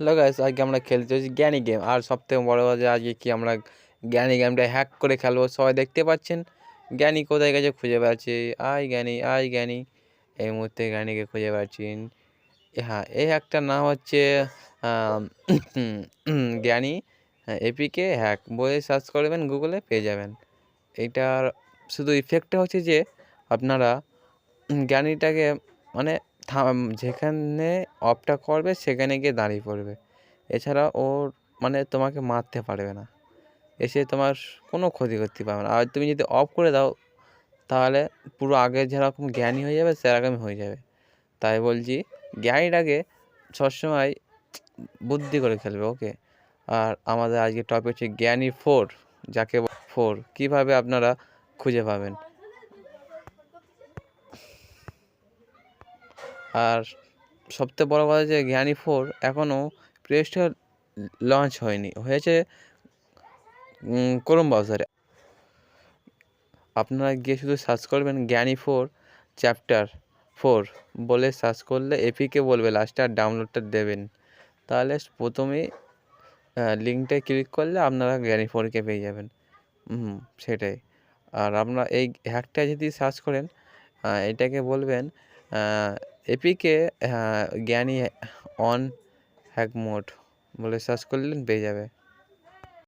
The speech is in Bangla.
হ্যালো গাইস, আজকে আমরা খেলতে হচ্ছে জ্ঞানী গেম আর সব থেকে বড়ো কথা আজকে কি আমরা জ্ঞানী গেমটা হ্যাক করে খেলব, সবাই দেখতে পাচ্ছেন? জ্ঞানী কোথায় গেছে খুঁজে পাচ্ছি। আই জ্ঞানী আই জ্ঞানী। এই মুহূর্তে জ্ঞানীকে খুঁজে পাচ্ছেন হ্যাঁ এই হ্যাকটার নাম হচ্ছে জ্ঞানী এপিকে হ্যাক বইয়ে সার্চ করবেন গুগলে পেয়ে যাবেন। এইটার শুধু ইফেক্টটা হচ্ছে যে, আপনারা জ্ঞানীটাকে মানে থাম, যেখানে অফটা করবে, সেখানে গিয়ে দাঁড়িয়ে পড়বে। এছাড়া ওর মানে তোমাকে মারতে পারবে না। এসে তোমার কোনো ক্ষতি করতে পারবে না। আর তুমি যদি অফ করে দাও, তাহলে পুরো আগে যেরকম জ্ঞানী হয়ে যাবে, সেরকমই হয়ে যাবে। তাই বলছি, জ্ঞানীটাকে সবসময় বুদ্ধি করে খেলবে ওকে আর আমাদের আজকে টপিক হচ্ছে জ্ঞানী ফোর, যাকে ফোর। কীভাবে আপনারা খুঁজে পাবেন? আর সবথেকে বড় কথা যে জ্ঞানী ফোর এখনও প্লে স্টোর লঞ্চ হয়নি, হয়েছে ক্রোম ব্রাউজারে আপনারা গিয়ে শুধু সার্চ করবেন জ্ঞানী ফোর চ্যাপ্টার ফোর বলে সার্চ করলে এপিকে বলবে লাস্টে আর ডাউনলোডটা দেবেন। তাহলে প্রথমেই লিঙ্কটায় ক্লিক করলে আপনারা জ্ঞানী ফোরকে পেয়ে যাবেন। হুম সেটাই। আর আপনারা এই হ্যাকটা যদি সার্চ করেন এটাকে বলবেন এপিকে জ্ঞানী অন হ্যাক মোড বলে সার্চ করলেন পেয়ে যাবে।